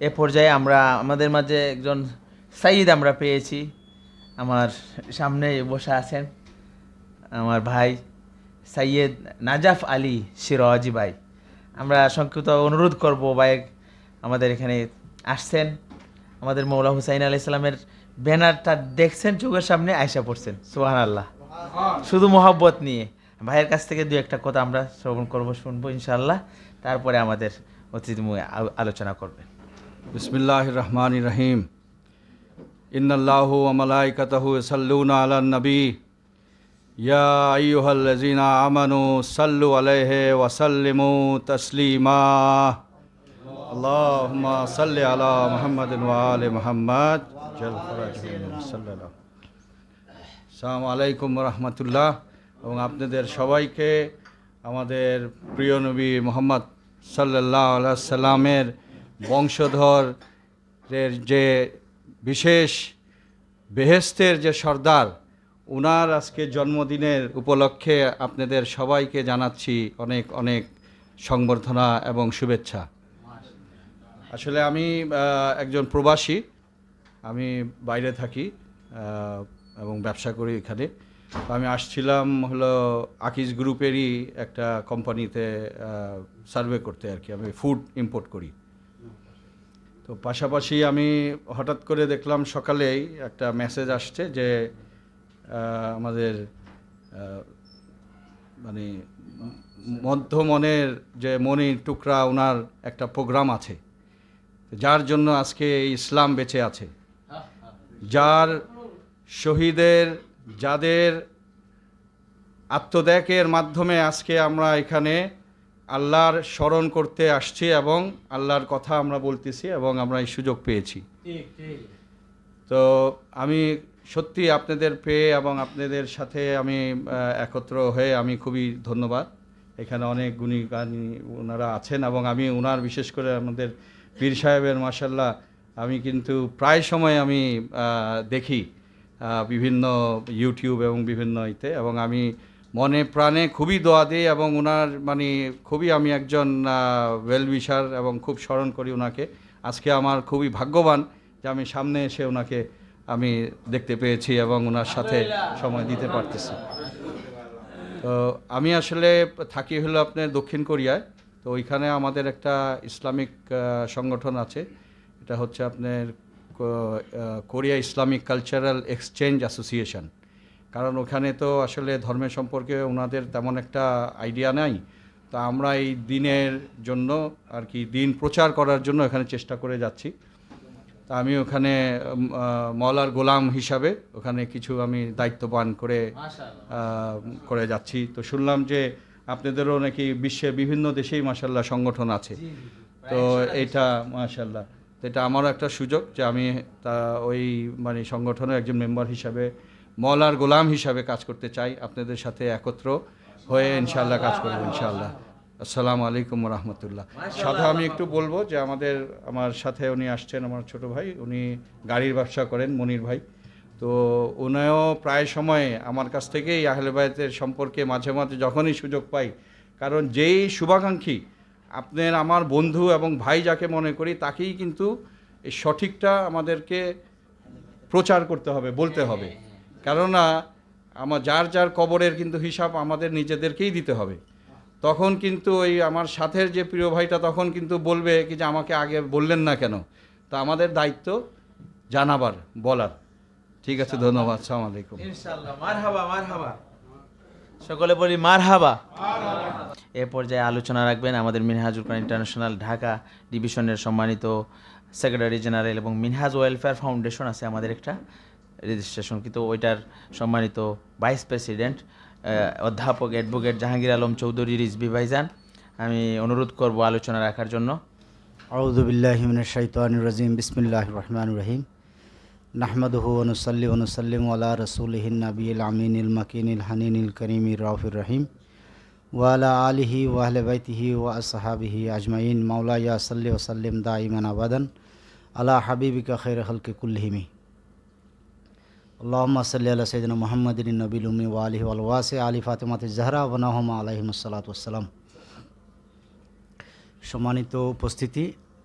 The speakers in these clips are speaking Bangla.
এ পর্যায়ে আমরা, আমাদের মাঝে একজন সাইদ আমরা পেয়েছি। আমার সামনে বসে আছেন আমার ভাই সাইয়েদ নাজাফ আলী সিরাজি ভাই। আমরা সংক্ষিপ্ত অনুরোধ করব ভাই, আমাদের এখানে আসছেন। আমাদের মৌলা হুসাইন আলি ইসলামের ব্যানারটা দেখছেন, চোখের সামনে আয়সা পড়ছেন। সুহান আল্লাহ শুধু মোহাব্বত নিয়ে। ভাইয়ের কাছ থেকে দু একটা কথা আমরা শ্রবণ করব, শুনব ইনশাল্লাহ তারপরে আমাদের অতিথিময় আ- আলোচনা করবেন। বিসমিল্লাহ রহমান রহিম ইন্নাল্লাহু আমালাইকাতাহু সাল্লুনা আলান নবী। ইয়া আইয়ুহাল্লাযিনা আমানু সাল্লু আলাইহি ওয়া সাল্লিমু তাসলিমা। আল্লাহুম্মা সাল্লি আলা মুহাম্মাদিন ওয়া আলি মুহাম্মাদ। আসসালামু আলাইকুম রহমতুল্লাহ। এবং আপনাদের সবাইকে আমাদের প্রিয় নবী মোহাম্মদ সাল্লাহ সাল্লামের বংশধরের যে বিশেষ বেহেস্তের যে সর্দার, উনার আজকে জন্মদিনের উপলক্ষে আপনাদের সবাইকে জানাচ্ছি অনেক অনেক সংবর্ধনা এবং শুভেচ্ছা। আসলে আমি একজন প্রবাসী, আমি বাইরে থাকি এবং ব্যবসা করি এখানে। আমি আসছিলাম হলো আকিজ গ্রুপেরই একটা কোম্পানিতে সার্ভে করতে আর কি। আমি ফুড ইম্পোর্ট করি। তো পাশাপাশি আমি হঠাৎ করে দেখলাম সকালেই একটা মেসেজ আসছে যে আমাদের মানে মধ্যমনের যে মনির টুকরা ওনার একটা প্রোগ্রাম আছে। যার জন্য আজকে ইসলাম বেঁচে আছে। যার শহীদের, যাদের আত্মত্যাগের মাধ্যমে আজকে আমরা এখানে আল্লাহর স্মরণ করতে আসছি এবং আল্লাহর কথা আমরা বলতেছি এবং আমরা এই সুযোগ পেয়েছি। তো আমি সত্যি আপনাদের পেয়ে এবং আপনাদের সাথে আমি একত্র হয়ে আমি খুবই ধন্যবাদ। এখানে অনেক গুণী গানী ওনারা আছেন এবং আমি ওনার বিশেষ করে আমাদের পীর সাহেবের মাসাল্লাহ আমি কিন্তু প্রায় সময় আমি দেখি বিভিন্ন ইউটিউব এবং বিভিন্ন ইতে এবং আমি মনে প্রাণে খুবই দোয়া দিই এবং ওনার মানে খুবই আমি একজন ওয়েল উইশার এবং খুব স্মরণ করি ওনাকে আজকে আমার খুবই ভাগ্যবান যে আমি সামনে এসে ওনাকে আমি দেখতে পেয়েছি এবং ওনার সাথে সময় দিতে পারতেছি। তো আমি আসলে থাকি হলো আপনার দক্ষিণ কোরিয়ায়। তো ওইখানে আমাদের একটা ইসলামিক সংগঠন আছে। এটা হচ্ছে আপনার Korea Islamic cultural exchange association. কারণ ওখানে তো আসলে ধর্মের সম্পর্কে ওনাদের তেমন একটা আইডিয়া নাই। তা আমরা এই দিনের জন্য আর কি দিন প্রচার করার জন্য এখানে চেষ্টা করে যাচ্ছি। তা আমি ওখানে মলার গোলাম হিসাবে ওখানে কিছু আমি দায়িত্ব পান করে করে যাচ্ছি। তো শুনলাম যে আপনাদেরও নাকি বিশ্বের বিভিন্ন দেশেই মাসাল্লাহ সংগঠন আছে। তো এটা মাশাল্লাহ তো এটা আমারও একটা সুযোগ যে আমি তা ওই মানে সংগঠনের একজন মেম্বার হিসাবে মলার গোলাম হিসাবে কাজ করতে চাই। আপনাদের সাথে একত্র হয়ে ইনশাল্লাহ কাজ করব ইনশাল্লাহ আসসালামু আলাইকুম রহমতুল্লাহ সাথে আমি একটু বলব যে আমাদের, আমার সাথে উনি আসছেন, আমার ছোট ভাই। উনি গাড়ির ব্যবসা করেন, মনির ভাই। তো উনিও প্রায় সময় আমার কাছ থেকেই আহলে বায়তের সম্পর্কে মাঝে মাঝে যখনই সুযোগ পাই, কারণ যেই শুভাকাঙ্ক্ষী, আপনার আমার বন্ধু এবং ভাই যাকে মনে করি, তাকেই কিন্তু সঠিকটা আমাদেরকে প্রচার করতে হবে, বলতে হবে। কেননা আমার যার যার কবরের কিন্তু হিসাব আমাদের নিজেদেরকেই দিতে হবে। তখন কিন্তু ওই আমার সাথের যে প্রিয় ভাইটা তখন কিন্তু বলবে কি যে আমাকে আগে বললেন না কেন? তো আমাদের দায়িত্ব জানাবার বলার। ঠিক আছে ধন্যবাদ সালাম আলাইকুম। ইনশাআল্লাহ মারহাবা মারহাবা। সকলে বলি মারহাবা। এ পর্যায়ে আলোচনা রাখবেন আমাদের মিনহাজুল কোরআন ইন্টারন্যাশনাল ঢাকা ডিভিশনের সম্মানিত সেক্রেটারি জেনারেল এবং মিনহাজ ওয়েলফেয়ার ফাউন্ডেশন আছে আমাদের একটা রেজিস্ট্রেশন কিন্তু ওইটার সম্মানিত ভাইস প্রেসিডেন্ট অধ্যাপক অ্যাডভোকেট জাহাঙ্গীর আলম চৌধুরী রিজবি ভাইজান আমি অনুরোধ করব আলোচনা রাখার জন্য। আউযু বিল্লাহি মিনাশ শাইতানির রাজিম, বিসমিল্লাহির রহমানির রহিম। নাহমাদুহু ওয়া নুসাল্লি ওয়া নুসাল্লিমু আলা রাসূলিহিন নাবিয়িল আমিনিল মাকিনিল হানিনিল কারীমির রাউফির রহিম। ওয়া আলা আলিহি ওয়া আহলি বাইতিহি ওয়া আসহাবিহি আজমাইন। মাওলা ইয়া সাল্লি ওয়া সাল্লিম দাইমান আবাদান। আলা হাবিবিকা খাইর খালকি কুল্লিহিমি আল্লাহমা সাল্লি আল্লাহ সঈদিন মোহাম্মদিন নবীল উমি আলহি আলওয়াসে আলী ফাতেমাত জাহরা ওনাহমা আলহিম সালাতাম সম্মানিত উপস্থিতি,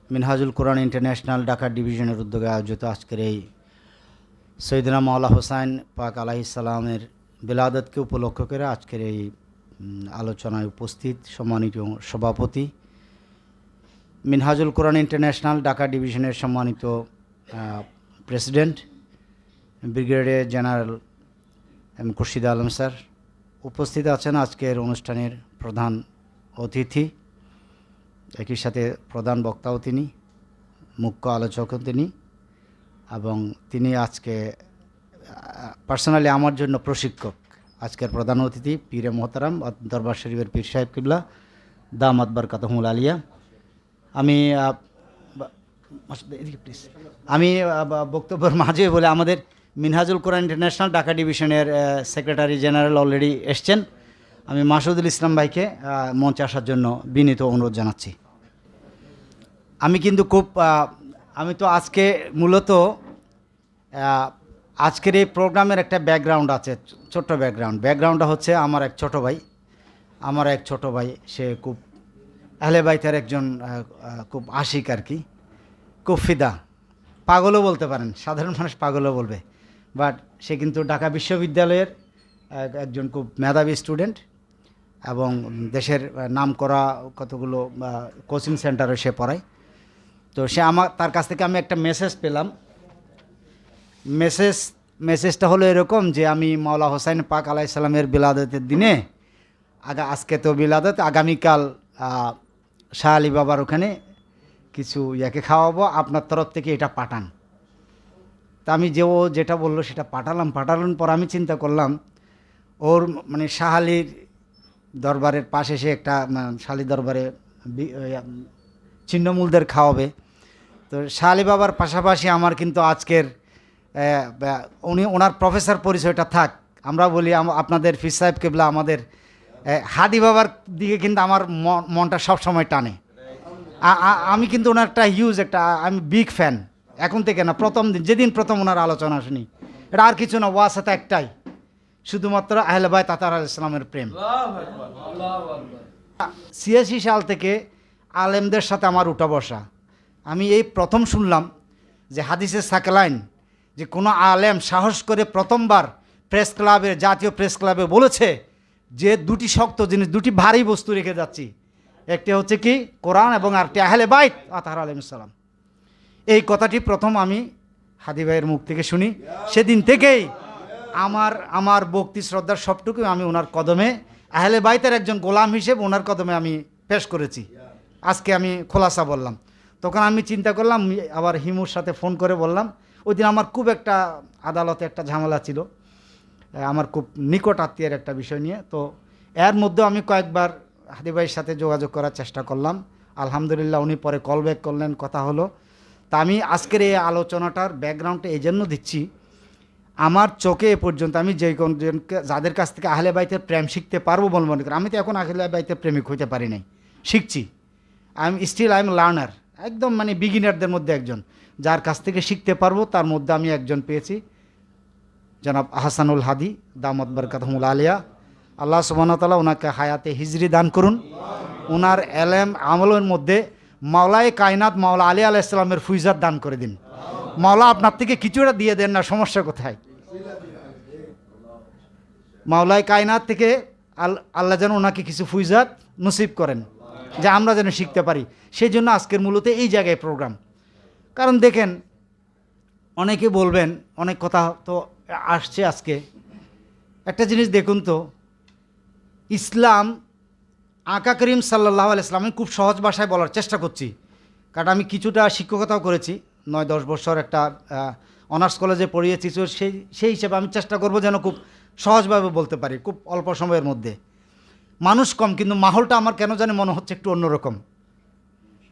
মিনহাজুল কোরআন ইন্টারন্যাশনাল ডাকা ডিভিশনের উদ্যোগে আয়োজিত আজকের এই সৈদিনা মাওলা হোসাইন পাক আলাহিসাল্লামের বিলাদতকে উপলক্ষ করে আজকের এই আলোচনায় উপস্থিত সম্মানিত সভাপতি, মিনহাজুল কোরআন ইন্টারন্যাশনাল ডাকা ডিভিশনের সম্মানিত president brigadier general M Khurshid Alam sir উপস্থিত আছেন আজকের অনুষ্ঠানের প্রধান অতিথি। একই সাথে প্রধান বক্তাও তিনি, মুখ্য আলোচকও তিনি এবং তিনি আজকে, পার্সোনালি আমার জন্য প্রশিক্ষক। আজকের প্রধান অতিথি পীরে মোহতারাম, দরবার শরীফের পীর সাহেব কিবলা, দামাত বারকাতহমুল আলিয়া। আমি আমি বক্তব্যের মাঝে বলে আমাদের মিনহাজুল কোরআন ইন্টারন্যাশনাল ঢাকা ডিভিশনের সেক্রেটারি জেনারেল অলরেডি এসছেন। আমি মাসুদুল ইসলাম ভাইকে মঞ্চে আসার জন্য বিনীত অনুরোধ জানাচ্ছি। আমি কিন্তু খুব আমি তো আজকে মূলত আজকের এই প্রোগ্রামের একটা ব্যাকগ্রাউন্ড আছে, ছোট্ট ব্যাকগ্রাউন্ড। ব্যাকগ্রাউন্ডটা হচ্ছে আমার এক ছোট ভাই। আমার এক ছোট ভাই, সে খুব আহলে বাইতের একজন খুব আশিক আর কি। খুব ফিদা। পাগলও বলতে পারেন, সাধারণ মানুষ পাগলও বলবে। বাট সে কিন্তু ঢাকা বিশ্ববিদ্যালয়ের এক- একজন খুব মেধাবী স্টুডেন্ট এবং দেশের নাম করা কতগুলো কোচিং সেন্টারে সে পড়ায়। তো সে আমার, তার কাছ থেকে আমি একটা মেসেজ পেলাম। মেসেজ মেসেজটা হলো এরকম যে আমি মাওলা হোসাইন পাক আলাইসাল্লামের বিলাদতের দিনে, আগা, আজকে তো বিলাদত, আগামীকাল শাহ আলী বাবার ওখানে কিছু ইয়াকে খাওয়াবো, আপনার তরফ থেকে এটা পাঠান। আমি যে ও যেটা বলল সেটা পাঠালাম। পাঠানোর পর আমি চিন্তা করলাম, ওর মানে শাহ আলীর দরবারের পাশে সে একটা শালি দরবারে ছিন্নমূলদের খাওয়াবে। তো শাহ আলী বাবার পাশাপাশি আমার কিন্তু আজকের উনি, ওনার প্রফেসর পরিচয়টা থাক। আমরা বলি আপনাদের ফিস সাহেব কেবলা আমাদের হাদি বাবার দিকে কিন্তু আমার মন- মনটা সবসময় টানে। আমি কিন্তু ওনার একটা হিউজ একটা আমি বিগ ফ্যান এখন থেকে না প্রথম দিন যেদিন প্রথম ওনার আলোচনা শুনি এটা আর কিছু না ওয়াসাতে একটাই শুধুমাত্র আহলেবাই তাতার আল ইসলামের প্রেম। ছিয়াশি সাল থেকে আলেমদের সাথে আমার উঠা বসা। আমি এই প্রথম শুনলাম যে হাদিসের সাকলাইন যে কোনো আলেম সাহস করে প্রথমবার প্রেস ক্লাবে জাতীয় প্রেস ক্লাবে বলেছে যে দুটি শক্ত জিনিস দুটি ভারী বস্তু রেখে যাচ্ছি। একটি হচ্ছে কি কোরআন এবং আরটি আহলে বাইত আতাহার আলহিসাল্লাম এই কথাটি প্রথম আমি হাদি ভাইয়ের মুখ থেকে শুনি। সেদিন থেকেই আমার আমার ভক্তি, শ্রদ্ধার সবটুকু আমি ওনার কদমে, আহলে বাইতের একজন গোলাম হিসেবে ওনার কদমে আমি পেশ করেছি। আজকে আমি খোলাসা বললাম। তখন আমি চিন্তা করলাম, আবার হিমুর সাথে ফোন করে বললাম, ওই দিন আমার খুব একটা আদালতে একটা ঝামেলা ছিল। আমার খুব নিকট আত্মীয়ের একটা বিষয় নিয়ে। তো এর মধ্যেও আমি কয়েকবার হাদি ভাইয়ের সাথে যোগাযোগ করার চেষ্টা করলাম। আলহামদুলিল্লাহ, উনি পরে কল ব্যাক করলেন, কথা হলো। তা আমি আজকের এই আলোচনাটার ব্যাকগ্রাউন্ডটা এই জন্য দিচ্ছি। আমার চোখে এ পর্যন্ত আমি যে জনকে, যাদের কাছ থেকে আহলে বাইতের প্রেম শিখতে পারব বলে মনে করি, আমি তো এখন আহলে বাইতের প্রেমিক হইতে পারি নাই। শিখছি। I am still I am learner একদম মানে বিগিনারদের মধ্যে একজন। যার কাছ থেকে শিখতে পারব, তার মধ্যে আমি একজন পেয়েছি। জনাব আহসানুল হাদি দামদ বরকাতহমুল আলিয়া। আল্লাহ সুবাহতাল্লাহ ওনাকে হায়াতে হিজরি দান করুন। ওনার এলেম আমলের মধ্যে মাওলায় কায়নাত মাওলা আলী আলাইসালামের ফুইজাত দান করে দিন। মাওলা আপনার থেকে কিছুটা দিয়ে দেন না, সমস্যা কোথায়? মাওলায় কায়নাত থেকে আল আল্লাহ যেন ওনাকে কিছু ফুইজাত নসিব করেন, যে আমরা যেন শিখতে পারি। সেই জন্য আজকের মূলত এই জায়গায় প্রোগ্রাম কারণ দেখেন, অনেকে বলবেন, অনেক কথা তো আসছে আজকে। একটা জিনিস দেখুন তো, ইসলাম আকা করিম সাল্লাহ আলাইসলাম আমি খুব সহজ ভাষায় বলার চেষ্টা করছি। কারণ আমি কিছুটা শিক্ষকতাও করেছি, নয় দশ বছর একটা অনার্স কলেজে পড়িয়েছি, তো সেই সেই হিসেবে আমি চেষ্টা করব যেন খুব সহজভাবে বলতে পারি, খুব অল্প সময়ের মধ্যে। মানুষ কম, কিন্তু মাহলটা আমার কেন জানি মনে হচ্ছে একটু অন্যরকম।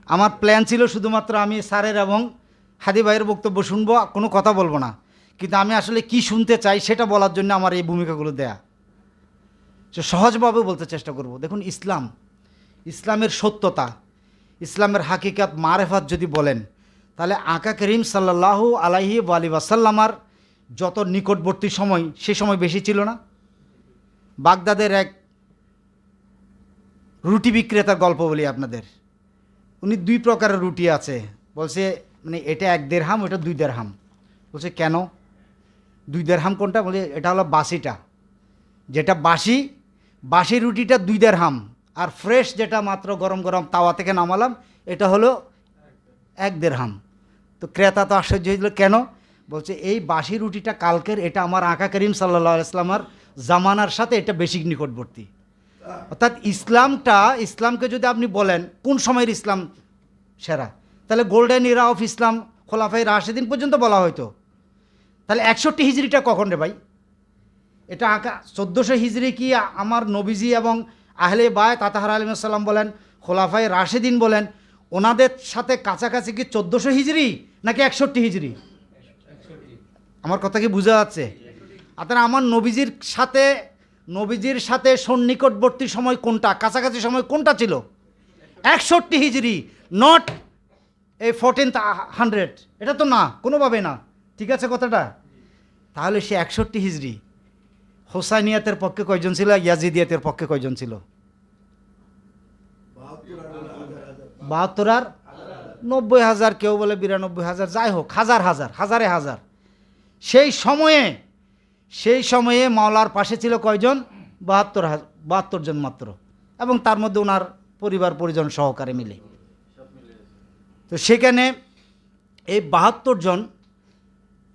আমার প্ল্যান ছিল শুধুমাত্র আমি স্যারের এবং হাদি ভাইয়ের বক্তব্য শুনব, কোনো কথা বলব না। কিন্তু আমি আসলে কি শুনতে চাই সেটা বলার জন্য আমার এই ভূমিকাগুলো দেয়া। সে সহজভাবে বলতে চেষ্টা করব। দেখুন, ইসলাম, ইসলামের সত্যতা, ইসলামের হাকিকাত, মারেফাত যদি বলেন, তাহলে আকা করিম সাল্লাল্লাহু আলাইহি আলী ওয়াসাল্লামার যত নিকটবর্তী সময়, সে সময় বেশি ছিল না? বাগদাদের এক রুটি বিক্রেতার গল্প বলি আপনাদের। উনি দুই প্রকারের রুটি আছে। বলছে মানে এটা এক দেড় হাম ওটা দুই দেড় হাম বলছে, কেন? দুই দেড় হাম কোনটা? বলছে, এটা হলো বাসিটা। যেটা বাসি বাসি রুটিটা দুই দেড় হাম। আর ফ্রেশ যেটা মাত্র গরম গরম তাওয়া থেকে নামালাম, এটা হলো এক দেড় হাম। তো ক্রেতা তো আশ্চর্য হয়েছিল কেন? বলছে, এই বাসি রুটিটা কালকের, এটা আমার আঁকা করিম সাল্লা ইসলামার জামানার সাথে এটা বেশি নিকটবর্তী। অর্থাৎ ইসলামটা, ইসলামকে যদি আপনি বলেন, কোন সময়ের ইসলাম সেরা? তাহলে গোল্ডেন ইরা অফ ইসলাম খোলাফাই রাশেদিন পর্যন্ত বলা হয়তো তাহলে একষট্টি হিজড়িটা কখন রে ভাই? এটা আঁকা। চোদ্দোশো হিজড়ি কি আমার নবীজি এবং আহলে বায় তাতাহার আলিমাসাল্লাম বলেন খোলাফাই রাশেদিন বলেন, ওনাদের সাথে কাছাকাছি কি চোদ্দোশো হিজড়ি নাকি একষট্টি হিজড়ি আমার কথা কি বোঝা যাচ্ছে? আপনার আমার নবীজির সাথে নবীজির সাথে সন্নিকটবর্তী সময় কোনটা? কাছাকাছি সময় কোনটা ছিল? একষট্টি হিজড়ি নট এই ফোরটিন্থ হান্ড্রেড এটা তো না কোনোভাবে না। ঠিক আছে কথাটা? তাহলে সে একষট্টি হিজড়ি হোসাইনিয়াতের পক্ষে কয়জন ছিল, ইয়াজিদিয়াতের পক্ষে কয়জন ছিল? বাহাত্তর আর নব্বই হাজার কেউ বলে বিরানব্বই হাজার, যাই হোক, হাজার হাজার, হাজারে হাজার। সেই সময়ে সেই সময়ে মাওলার পাশে ছিল কয়জন? বাহাত্তর হাজার বাহাত্তর জন মাত্র। এবং তার মধ্যে ওনার পরিবার পরিজন সহকারে মিলে। তো সেখানে এই বাহাত্তর জন,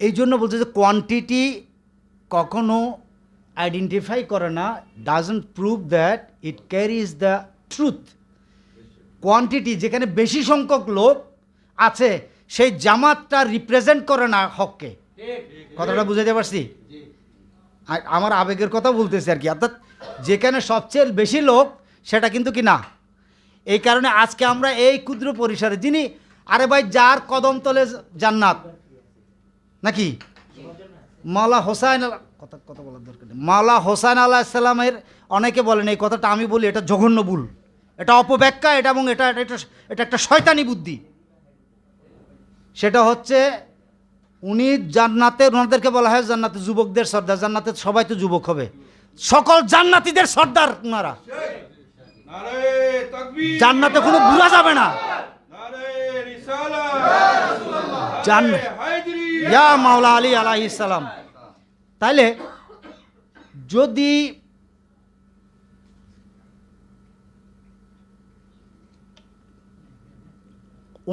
এই জন্য বলছে যে কোয়ান্টিটি কখনো আইডেন্টিফাই করে না doesn't prove that it carries the truth quantity যেখানে বেশি সংখ্যক লোক আছে সেই জামাতটা রিপ্রেজেন্ট করে না হককে কথাটা বুঝাতে পারছি আমার আবেগের কথা বলতেছি আর কি অর্থাৎ যেখানে সবচেয়ে বেশি লোক সেটা কিন্তু কি না এই কারণে আজকে আমরা এই ক্ষুদ্র পরিসরে যিনি আরে ভাই যার কদম তলে জান্নাত নাকি মাওলা হোসাইন কথা কথা বলার দরকার নেই। মাওলা হোসাইন আল্লাহ ইসলামের অনেকে বলেন এই কথাটা আমি বলি এটা জঘন্য ভুল। এটা অপব্যাখ্যা এটা এবং এটা এটা এটা একটা শয়তানি বুদ্ধি। সেটা হচ্ছে উনি জান্নাতে ওনাদেরকে বলা হয় জান্নাতে যুবকদের সর্দার। জান্নাতে সবাই তো যুবক হবে। সকল জান্নাতিদের সর্দার ওনারা জান্নাতে কোনো বুড়া যাবে না। রিসালা ইয়া মাওলা আলী আলাইহিস সালাম। তাইলে যদি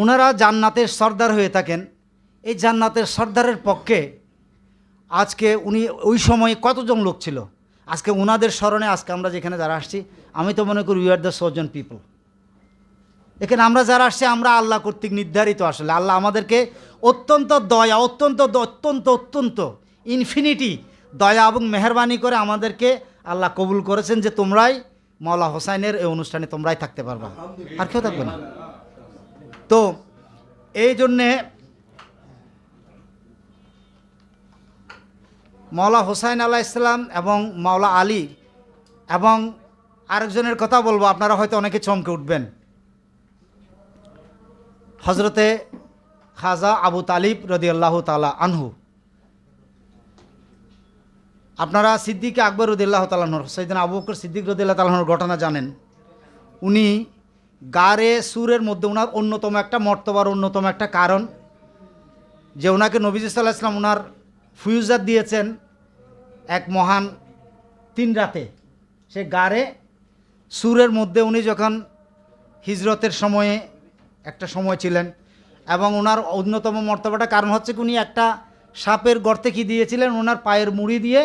ওনারা জান্নাতের সর্দার হয়ে থাকেন, এই জান্নাতের সর্দারের পক্ষে আজকে উনি ওই সময়ে কতজন লোক ছিল? আজকে ওনাদের স্মরণে আজকে আমরা যেখানে যারা আসছি, আমি তো মনে করি we are the chosen people এখানে আমরা যারা আসছি, আমরা আল্লাহ কর্তৃক নির্ধারিত আসলে। আল্লাহ আমাদেরকে অত্যন্ত দয়া, অত্যন্ত অত্যন্ত অত্যন্ত ইনফিনিটি দয়া এবং মেহরবানি করে আমাদেরকে আল্লাহ কবুল করেছেন যে তোমরাই মৌলা হোসাইনের এই অনুষ্ঠানে তোমরাই থাকতে পারবা। আর কেউ থাকবে না? তো এই জন্যে মাওলা হোসাইন আলাহ ইসলাম এবং মাওলা আলী এবং আরেকজনের কথা বলব আপনারা হয়তো অনেকে চমকে উঠবেন। হজরতে খাজা আবু তালিব রদি আল্লাহ তালা আনহু। আপনারা সিদ্দিক আকবর রদিল্লাহ তালাহর সৈদিন আবু বকর সিদ্দিক রদিল্লাহ তালাহর ঘটনা জানেন। উনি গারে সুরের মধ্যে ওনার অন্যতম একটা মর্তবার অন্যতম একটা কারণ, যে ওনাকে নবীজ সাল্লাহ ইসলাম ওনার ফুয়ুজাত দিয়েছেন এক মহান তিন রাতে। সে গারে সুরের মধ্যে উনি যখন হিজরতের সময়ে একটা সময় ছিলেন এবং ওনার অন্যতম মর্তবাটা কারণ হচ্ছে উনি একটা সাপের গর্তে কি দিয়েছিলেন ওনার পায়ের মুড়ি দিয়ে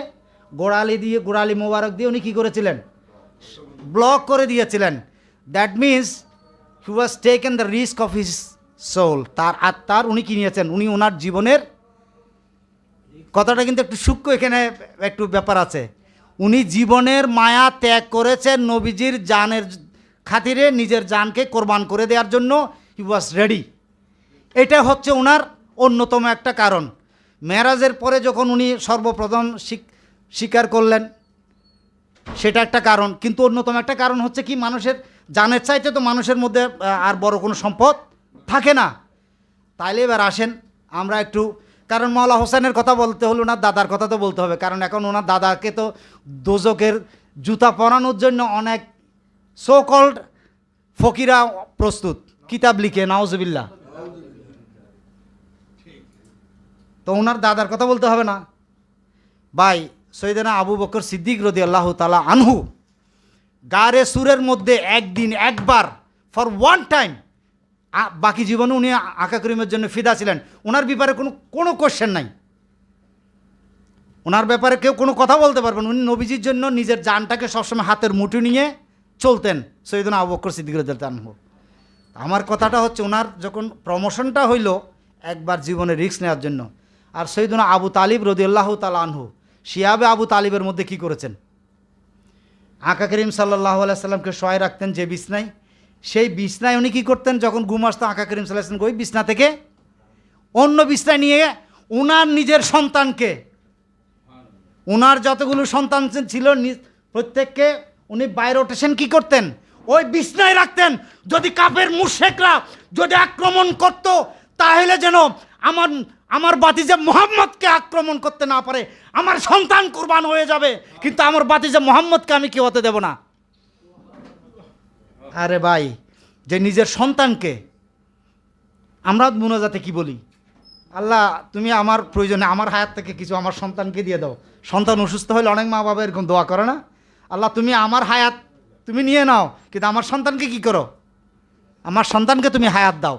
গোড়ালি দিয়ে, গোড়ালি মোবারক দিয়ে উনি কী করেছিলেন? ব্লক করে দিয়েছিলেন। That means he was taken the risk of his soul তার আত্মার উনি কি নিয়েছেন? উনি ওনার জীবনের কথাটা কিন্তু একটু সূক্ষ্ম এখানে একটু ব্যাপার আছে। উনি জীবনের মায়া ত্যাগ করেছেন নবীজির জানের খাতিরে, নিজের জানকে কোরবান করে দেওয়ার জন্য। হি ওয়াজ রেডি এটা হচ্ছে ওনার অন্যতম একটা কারণ। মেরাজের পরে যখন উনি সর্বপ্রথম স্বীক- স্বীকার করলেন। সেটা একটা কারণ। কিন্তু অন্যতম একটা কারণ হচ্ছে কি, মানুষের জানের চাইতে তো মানুষের মধ্যে আর বড় কোনো সম্পদ থাকে না। তাইলে এবার আসেন, আমরা একটু, কারণ মাওলা হোসেনের কথা বলতে হলো ওনার দাদার কথা তো বলতে হবে। কারণ এখন ওনার দাদাকে তো দোজকের জুতা পরানোর জন্য অনেক সো কল্ড ফকিরা প্রস্তুত। কিতাব লিখে নাওজবিল্লা তো ওনার দাদার কথা বলতে হবে না। ভাই সৈয়দানা আবু বকর সিদ্দিক রদি আল্লাহ তালা আনহু, গারে সুরের মধ্যে একদিন একবার ফর ওয়ান টাইম বাকি জীবনে উনি আকা করিমের জন্য ফিদা ছিলেন। ওনার ব্যাপারে কোনো কোনো কোশ্চেন নাই। ওনার ব্যাপারে কেউ কোনো কথা বলতে পারবেন উনি নবীজির জন্য নিজের জানটাকে সবসময় হাতের মুঠি নিয়ে চলতেন সৈয়দনা আবু বকর সিদ্দিক আনহু। আমার কথাটা হচ্ছে ওনার যখন প্রমোশনটা হইল, একবার জীবনে রিস্ক নেওয়ার জন্য। আর সৈদুনা আবু তালিব রদিউল্লাহ তালা আনহু শিয়াবে আবু তালিবের মধ্যে কি করেছেন? আকা করিম সাল্লাহ আলাইসাল্লামকে সহায় রাখতেন যে বিছনায়। সেই বিছনায় উনি কী করতেন? যখন ঘুম আসতো, আকা করিম সাল্লাহ ওই বিছনা থেকে অন্য বিছনায় নিয়ে ওনার নিজের সন্তানকে ওনার যতগুলো সন্তান ছিল প্রত্যেককে উনি বাই রোটেশন কী করতেন? ওই বিছনায় রাখতেন। যদি কাপের মুশেকরা যদি আক্রমণ করত, তাহলে যেন আমার আমার বাতিজা মোহাম্মদকে আক্রমণ করতে না পারে, আমার সন্তান কোরবান হয়ে যাবে, কিন্তু আমার বাতিজা মোহাম্মদকে আমি কি হতে দেব না। আরে ভাই, যে নিজের সন্তানকে আমরা মুনাজাতে কি বলি? আল্লাহ, তুমি আমার প্রয়োজনে আমার হায়াত থেকে কিছু আমার সন্তানকে দিয়ে দাও। সন্তান অসুস্থ হলে অনেক মা বাবা এরকম দোয়া করে না? আল্লাহ, তুমি আমার হায়াত তুমি নিয়ে নাও, কিন্তু আমার সন্তানকে কি করো? আমার সন্তানকে তুমি হায়াত দাও।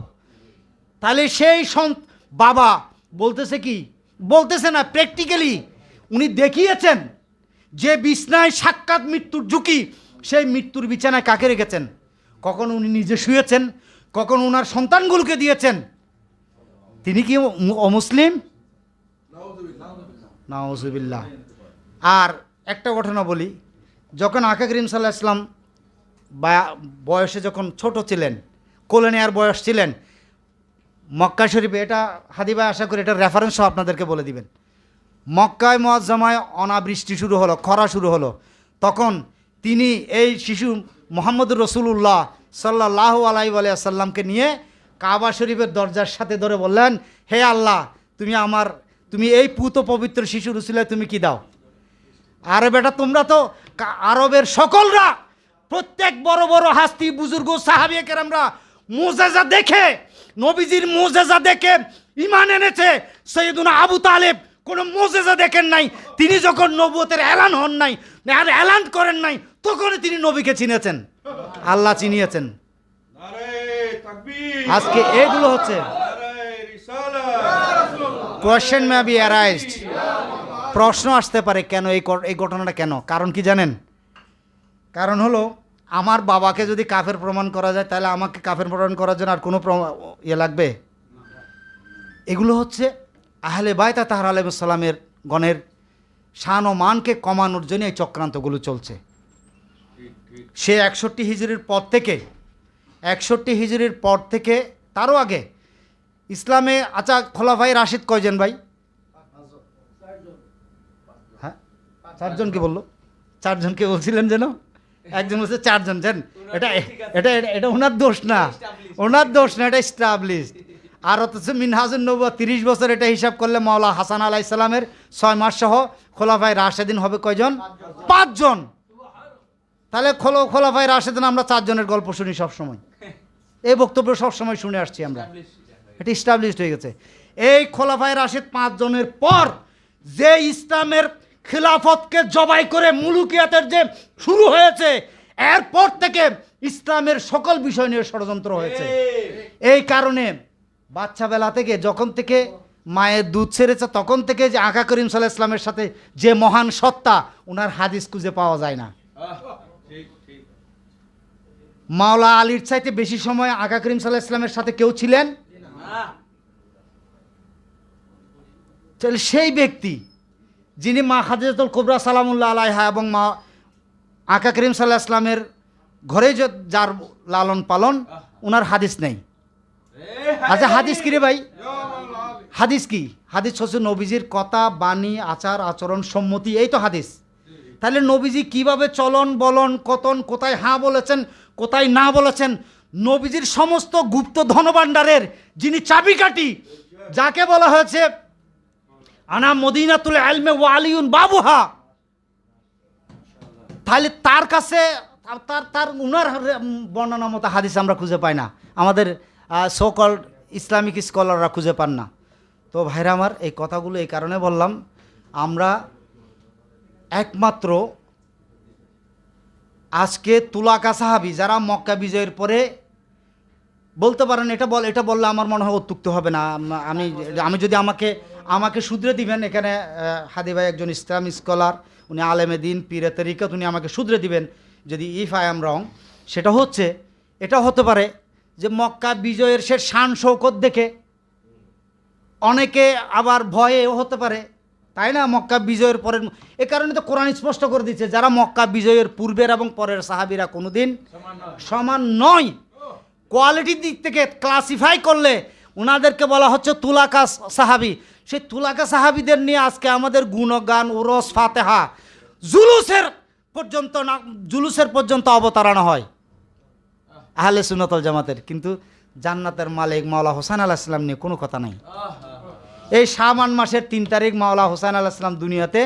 তাহলে সেই সন্ত বাবা বলতেছে কি? বলতেছে না প্র্যাকটিক্যালি উনি দেখিয়েছেন যে বিছনায় সাক্ষাৎ মৃত্যুর ঝুঁকি, সেই মৃত্যুর বিছানায় কাকে রেখেছেন? কখন উনি নিজে শুয়েছেন? কখন ওনার সন্তানগুলোকে দিয়েছেন? তিনি কি অমুসলিম? নাউজুবিল্লাহ। আর একটা ঘটনা বলি, যখন আকা করিম সাল্লাহ ইসলাম বয়সে যখন ছোট ছিলেন, কোলে নেওয়ার বয়স ছিলেন মক্কা শরীফে, এটা হাদিবাই আশা করি এটা রেফারেন্স আপনাদেরকে বলে দিবেন। মক্কায় মজ্জামায় অনাবৃষ্টি শুরু হলো, খরা শুরু হলো। তখন তিনি এই শিশু মোহাম্মদুর রসুল্লাহ সাল্লাহ আলাই আসাল্লামকে নিয়ে কাবা শরীফের দরজার সাথে ধরে বললেন, হে আল্লাহ, তুমি আমার, তুমি এই পুত পবিত্র শিশু রসুলায় তুমি কি দাও? আরে বেটা, তোমরা তো আরবের সকলরা, প্রত্যেক বড় বড় হাস্তি, বুজুর্গ সাহাবিয়ে কেরামরা মোজেজা দেখে নবীজির মোজেজা দেখে ইমান এনেছে। সৈয়দুনা আবু তালেব কোনো মোজেজা দেখেন নাই। তিনি যখন নবুয়তের এলান হন নাই, আর এলান করেন নাই, তখনই তিনি নবীকে চিনেছেন। আল্লাহ চিনিয়েছেন। আজকে এগুলো হচ্ছে কোয়েশ্চেন মে বি অ্যারাইজড। প্রশ্ন আসতে পারে কেন এই এই ঘটনাটা কেন? কারণ কি জানেন? কারণ হলো আমার বাবাকে যদি কাফের প্রমাণ করা যায়, তাহলে আমাকে কাফের প্রমাণ করার জন্য আর কোনো ইয়ে লাগবে? এগুলো হচ্ছে আহলে বাইতা তাহার আলহামের গণের শান ও মানকে কমানোর জন্য এই চক্রান্তগুলো চলছে। সে একষট্টি হিজড়ির পর থেকে, একষট্টি হিজড়ির পর থেকে, তারও আগে ইসলামে আচ্ছা খোলাফাই রাশিদ কয়জন ভাই? হ্যাঁ? চারজনকে বলল? চারজনকে বলছিলেন যেন? একজন বলছে চারজন জান? এটা এটা এটা- ওনার দোষ না। ওনার দোষ না এটা স্টাবলিশ আর অথচ মিনহাজুন নবু তিরিশ বছর এটা হিসাব করলে মাওলা হাসান আলাহ ইসলামের ছয় মাস সহ খোলাফাই রাশেদিন হবে কয়জন? পাঁচজন। তাহলে খোলো খোলাফাই রাশেদিন আমরা চারজনের গল্প শুনি সবসময়। এই বক্তব্য সবসময় শুনে আসছি আমরা। এটা স্টাবলিশড হয়ে গেছে। এই খোলাফায় রাশেদ পাঁচজনের পর যে ইসলামের খিলাফতকে জবাই করে মুলুকিয়াতের যে শুরু হয়েছে এরপর থেকে ইসলামের সকল বিষয় নিয়ে ষড়যন্ত্র হয়েছে। এই কারণে বাচ্চা বেলা থেকে যখন থেকে মায়ের দুধ ছেড়েছে তখন থেকে যে আকা করিম সাল্লাহ ইসলামের সাথে যে মহান সত্তা ওনার হাদিস খুঁজে পাওয়া যায় না। মাওলা আলীর চাইতে বেশি সময় আকা করিম সাল্লাহ ইসলামের সাথে কেউ ছিলেন? সেই ব্যক্তি যিনি মা খাদিজাতুল কুবরা সালামুল্লাহ আলাইহা এবং মা আকা করিম সাল্লাহ ইসলামের ঘরে যার লালন পালন ওনার হাদিস নেই। আচ্ছা হাদিস কি রে ভাই? হাদিস কি? হাদিস হচ্ছে নবীজির কথা বাণী আচার আচরণ সম্মতি এই তো হাদিস। তাহলে নবীজি কীভাবে চলন বলন কতন কোথায় হাঁ বলেছেন কোথায় না বলেছেন? নবীজির সমস্ত গুপ্ত ধনভাণ্ডারের যিনি চাবিকাঠি যাকে বলা হয়েছে আনা মদিনাতুল আলমে ওয়ালিউন বাবুহা। তাহলে তার কাছে তার তার উনার বর্ণনা মতো হাদিস আমরা খুঁজে পাই না। আমাদের সকল ইসলামিক স্কলাররা খুঁজে পান না। তো ভাইরা আমার, এই কথাগুলো এই কারণে বললাম, আমরা একমাত্র আজকে তুলাকা সাহাবি যারা মক্কা বিজয়ের পরে বলতে পারেন, এটা বল, এটা বললে আমার মনে হয় অত্যুক্ত হবে না। আমি আমি যদি আমাকে আমাকে শুধরে দিবেন এখানে হাদি ভাই একজন ইসলাম স্কলার উনি আলেমে দিন পীরে তরিকত উনি আমাকে শুধরে দিবেন যদি ইফ আই এম রং সেটা হচ্ছে এটা হতে পারে যে মক্কা বিজয়ের সে শান শৌকত দেখে অনেকে আবার ভয়েও হতে পারে তাই না? মক্কা বিজয়ের পরের এ কারণে তো কোরআন স্পষ্ট করে দিচ্ছে যারা মক্কা বিজয়ের পূর্বের এবং পরের সাহাবিরা কোনোদিন সমান নয়। কোয়ালিটির দিক থেকে ক্লাসিফাই করলে ওনাদেরকে বলা হচ্ছে তুলাকা সাহাবি। সেই তুলাকা সাহাবিদের নিয়ে আজকে আমাদের গুণগান উরস ফাতেহা জুলুসের পর্যন্ত না জুলুসের পর্যন্ত অবতারণা হয় আহলে সুনতল জামাতের। কিন্তু জান্নাতের মালিক মাওলা হোসেন আলাহ ইসলাম নিয়ে কোনো কথা নাই। এই শাহমান মাসের তিন তারিখ মাওলা হোসেন আলাহ ইসলাম দুনিয়াতে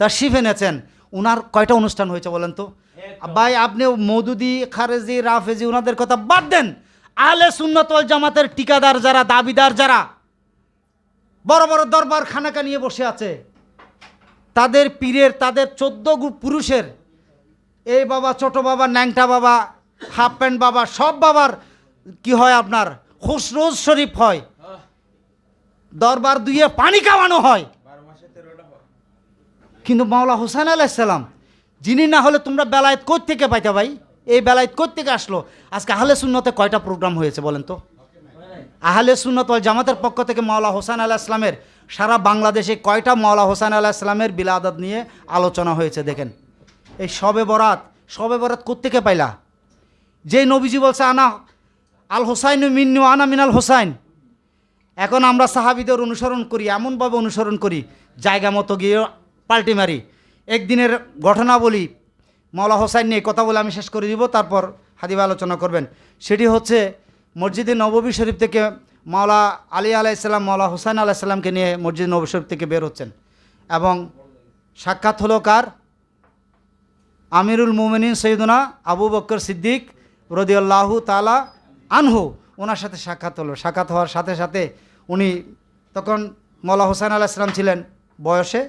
তার শিফ এনেছেন। উনার কয়টা অনুষ্ঠান হয়েছে বলেন তো? ভাই আপনি মৌদুদি খারেজি রাফেজি ওনাদের কথা বাদ দেন। আহলে সুন্নতল জামাতের টিকাদার যারা, দাবিদার যারা, বড় বড় দরবার খানাকা নিয়ে বসে আছে, তাদের পীরের, তাদের চোদ্দ পুরুষের, এই বাবা, ছোট বাবা, ন্যাংটা বাবা হাফ প্যান্ট বাবা, সব বাবার কি হয় আপনার? খুশরোজ শরীফ হয়। দরবার দুইয়ে পানি খাওয়ানো হয়। কিন্তু মাওলা হোসেন আলাইসাল্লাম যিনি না হলে তোমরা বেলায়েত কোথ থেকে পাইতে ভাই? এই বেলায় কোথ থেকে আসলো? আজকে আহলে সুন্নতে কয়টা প্রোগ্রাম হয়েছে বলেন তো? আহলে সুন্নত জামাতের পক্ষ থেকে মাওলা হোসেন আলাহ ইসলামের সারা বাংলাদেশে কয়টা মাওলা হোসেন আলাহ ইসলামের বিলাদত নিয়ে আলোচনা হয়েছে দেখেন। এই সবে বরাত সবে বরাত কোত্থেকে পাইলা? যে নবীজি বলছে, আনা আল হোসাইন মিন্নু, আনা মিনাল হোসাইন। এখন আমরা সাহাবিদের অনুসরণ করি, এমনভাবে অনুসরণ করি, জায়গা মতো গিয়ে পাল্টি মারি। একদিনের ঘটনা বলি মৌলা হোসাইন নিয়ে কথা বলে আমি শেষ করে দিব, তারপর হাদিবা আলোচনা করবেন। সেটি হচ্ছে মসজিদে নববী শরীফ থেকে মাওলা আলী আলাইসাল্লাম মাওলা হোসাইন আলাইসাল্লামকে নিয়ে মসজিদ নবী শরীফ থেকে বের হচ্ছেন। এবং সাক্ষাৎ হলো কার? আমিরুল মোমিনিন সৈয়দনা আবু বক্কর সিদ্দিক রদিয়াল্লাহু তালা আনহু, ওনার সাথে সাক্ষাৎ হলো। সাক্ষাৎ হওয়ার সাথে সাথে উনি তখন মৌলা হোসেন আলাহিসাল্লাম ছিলেন বয়সে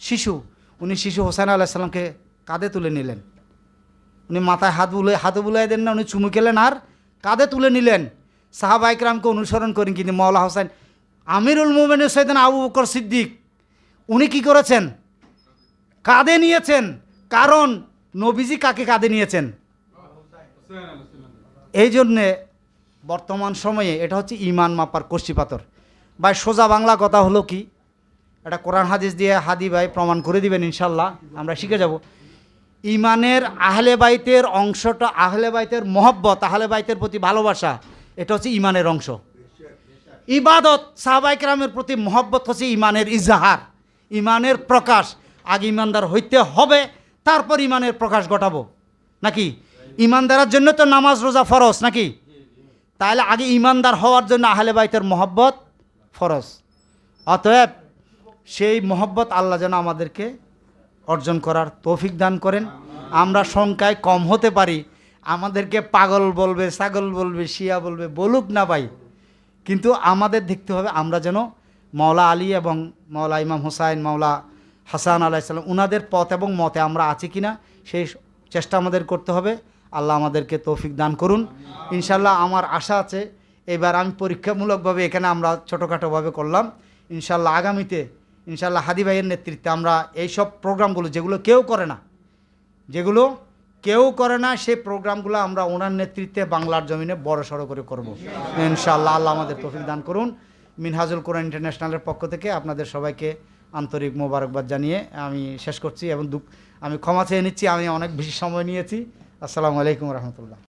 শিশু। উনি শিশু হোসেন আলাহিসাল্লামকে কাঁধে তুলে নিলেন। উনি মাথায় হাত বুলে হাতে বুলাই দেন না, উনি চুমু খেলেন আর কাঁধে তুলে নিলেন। সাহাবা ইকরামকে অনুসরণ করেন কিন্তু মৌলা হোসেন আমিরুল মোমেনের সৈদান আবু বকর সিদ্দিক, উনি কি করেছেন? কাঁধে নিয়েছেন, কারণ নবীজি কাকে কাঁধে নিয়েছেন? এই জন্যে বর্তমান সময়ে এটা হচ্ছে ইমান মাপার কষ্টি পাথর। ভাই, সোজা বাংলা কথা হলো কি? এটা কোরআন হাদিস দিয়ে হাদি ভাই প্রমাণ করে দিবেন ইনশাল্লাহ, আমরা শিখে যাব। ইমানের আহলে বাইতের অংশটা, আহলে বাইতের মহব্বত, আহলে বাইতের প্রতি ভালোবাসা, এটা হচ্ছে ইমানের অংশ। ইবাদত সাহবাইকরামের প্রতি মহব্বত হচ্ছে ইমানের ইজাহার, ইমানের প্রকাশ। আগে ইমানদার হইতে হবে, তারপর ইমানের প্রকাশ ঘটাবো। নাকি? ইমানদারের জন্য তো নামাজ, রোজা ফরজ, নাকি? তাহলে আগে ইমানদার হওয়ার জন্য আহলে বাইতের মহব্বত ফরজ। অতএব সেই মহব্বত আল্লাহ যেন আমাদেরকে অর্জন করার তৌফিক দান করেন। আমরা সংখ্যায় কম হতে পারি। আমাদেরকে পাগল বলবে, ছাগল বলবে, শিয়া বলবে, বলুক না ভাই। কিন্তু আমাদের দেখতে হবে আমরা যেন মাওলা আলী এবং মাওলা ইমাম হুসাইন, মাওলা হাসান আলাইসাল্লাম উনাদের পথ এবং মতে আমরা আছি কিনা, সেই চেষ্টা আমাদের করতে হবে। আল্লাহ আমাদেরকে তৌফিক দান করুন। ইনশাল্লাহ আমার আশা আছে, এবার আমি পরীক্ষামূলকভাবে এখানে আমরা ছোটোখাটোভাবে করলাম। ইনশাল্লাহ আগামীতে ইনশাল্লাহ হাদি ভাইয়ের নেতৃত্বে আমরা এইসব প্রোগ্রামগুলো, যেগুলো কেউ করে না, যেগুলো কেউ করে না, সেই প্রোগ্রামগুলো আমরা ওনার নেতৃত্বে বাংলার জমিনে বড় সড়ো করে করব। ইনশাআল্লাহ আল্লাহ আমাদের তৌফিক দান করুন। মিনহাজুল কোরআন ইন্টারন্যাশনালের পক্ষ থেকে আপনাদের সবাইকে আন্তরিক মোবারকবাদ জানিয়ে আমি শেষ করছি এবং দুঃখ, আমি ক্ষমা চেয়ে নিচ্ছি, আমি অনেক বেশি সময় নিয়েছি। আসসালামু আলাইকুম রহমতুল্লাহ।